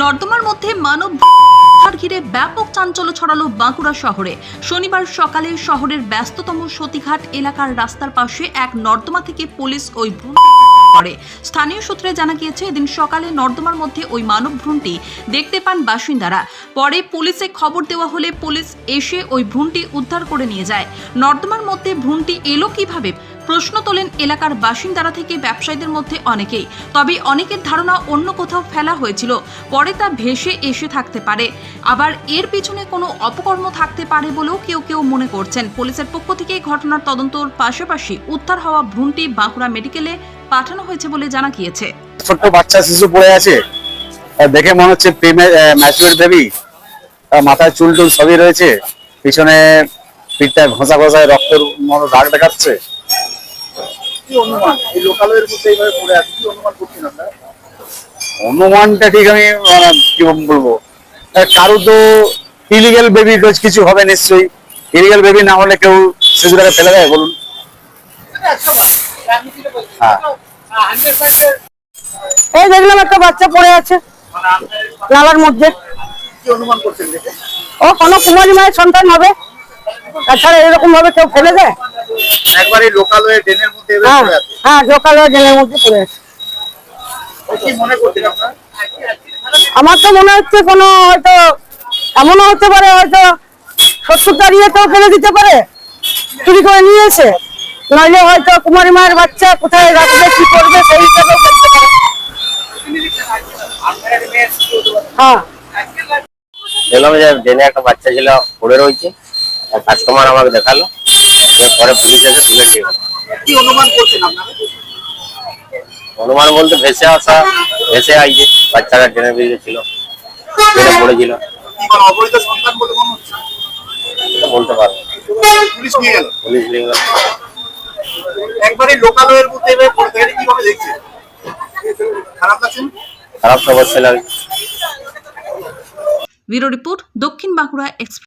নর্দমার মধ্যে মানব ঘিরে ব্যাপক চাঞ্চল্য ছড়ালো বাঁকুড়া শহরে। শনিবার সকালে শহরের ব্যস্ততম সতীঘাট এলাকার রাস্তার পাশে এক নর্দমা থেকে পুলিশ ওই ভ্রূণ করে। স্থানীয় সূত্রে জানা গিয়েছে, এদিন সকালে নর্দমার মধ্যে ওই মানব ভ্রূণটি দেখতে পান বাসিন্দারা। পরে পুলিশে খবর দেওয়া হলে পুলিশ এসে ওই ভ্রূণটি উদ্ধার করে নিয়ে যায়। নর্দমার মধ্যে ভ্রূণটি এলো কীভাবে? প্রশ্ন তোলেন এলাকার বাসিন্দারা থেকে ব্যবসায়ীদের মধ্যে অনেকেই। তবে অনেকের ধারণা অন্য কোথাও ফেলা হয়েছিল। পরে তা ভেসে এসে থাকতে পারে। আবার এর পিছনে কোনো অপকর্ম থাকতে পারে বলেও কেউ কেউ মনে করছেন। পুলিশের পক্ষ থেকে ঘটনার তদন্তর পাশাপাশি উদ্ধার হওয়া ভ্রূণটি বাঁকুড়া মেডিকেলে পাঠানো হয়েছে বলে জানা গিয়েছে। ছোট্ট বাচ্চা শিশু পড়ে আছে। দেখে মনে হচ্ছে ম্যাচুয়ার বেবি মাথায় চুল টুল সবই রয়েছে। পিছনে পিঠটা ঘষা ঘষায় রক্তের মতো দাগ দেখাচ্ছে। অনুমান? এই লোকালয়ের মধ্যে এইভাবে পড়ে আছে কি অনুমান অনুমানটা ঠিক আমি মানে, কি বলব? কারও তো ইলিগেল বেবি কিছু হবে নিশ্চয়ই। ইলিগেল বেবি না হলে কেউ শিশুটাকে ফেলে দেয় বলুন। এই দেখলাম একটা বাচ্চা পড়ে আছে নালার মধ্যে। ও কোনো কুমারী মায়ের সন্তান হবে? তাছাড়া এরকম ভাবে কেউ ফেলে দেয়? একবার ড্রেনের মধ্যে হ্যাঁ পড়ে আছে। হ্যাঁ মধ্যে পড়ে আছে। আমার তো মনে হচ্ছে কোনো হয়তো এমনও হতে পারে হয়তো সত্তর দাঁড়িয়ে তো ফেলে দিতে পারে। চুরি করে নিয়ে এসে। নইলে হয়তো কুমারী মায়ের বাচ্চা কোথায় রাখবে কি করবে সেই হিসাবেও ফেলতে পারে। হ্যাঁ। দেখলাম যে একটা বাচ্চা ছিল পড়ে রয়েছে। কাস্টমার আমাকে দেখাল। পরে পুলিশ এসে তুলে কি অনুমান করছেন অনুমান বলতে ভেসে আসা ভেসে আইছে বাচ্চাটা ট্রেনে বেরিয়ে ছিল ট্রেনে পড়েছিল। অবৈধ সন্তান বলে মনে হচ্ছে। এটা বলতে পারব পুলিশ নিয়ে গেল। পুলিশ নিয়ে গেল। একবার লোকালয়ের মধ্যে পড়ে থাকে কীভাবে দেখছেন খারাপ লাগছেন? খারাপ খবর ছিল ব্যুরো রিপোর্ট দক্ষিণ বাঁকুড়া এক্সপ্রেস